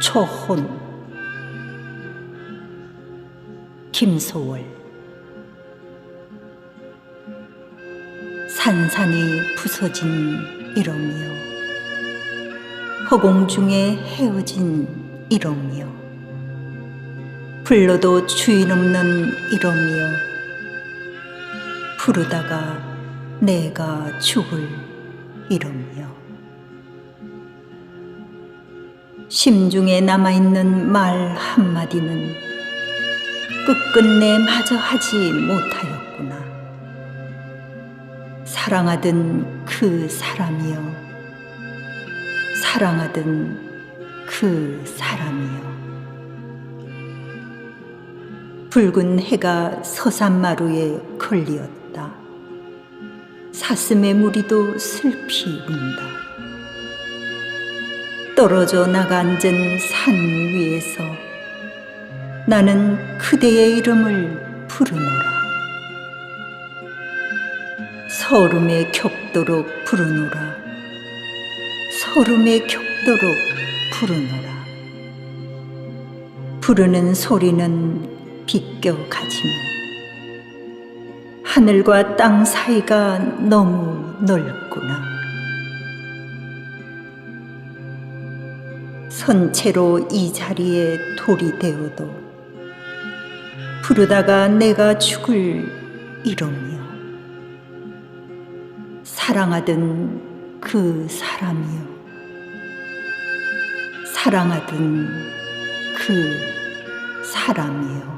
초혼. 김소월. 산산이 부서진 이러며 허공 중에 헤어진 이러며 불러도 주인 없는 이러며 부르다가 내가 죽을 이러며 심중에 남아있는 말 한마디는 끝끝내 마저 하지 못하였구나. 사랑하던 그 사람이여, 사랑하던 그 사람이여. 붉은 해가 서산마루에 걸리었다. 사슴의 무리도 슬피 운다. 떨어져 앉은 산 위에서 나는 그대의 이름을 부르노라. 서름에 겹도록 부르노라. 서름에 겹도록 부르노라. 부르는 소리는 비껴가지만 하늘과 땅 사이가 너무 넓구나. 선체로 이 자리에 돌이 되어도 부르다가 내가 죽을 이러며 사랑하던 그 사람이여 사랑하던 그 사람이여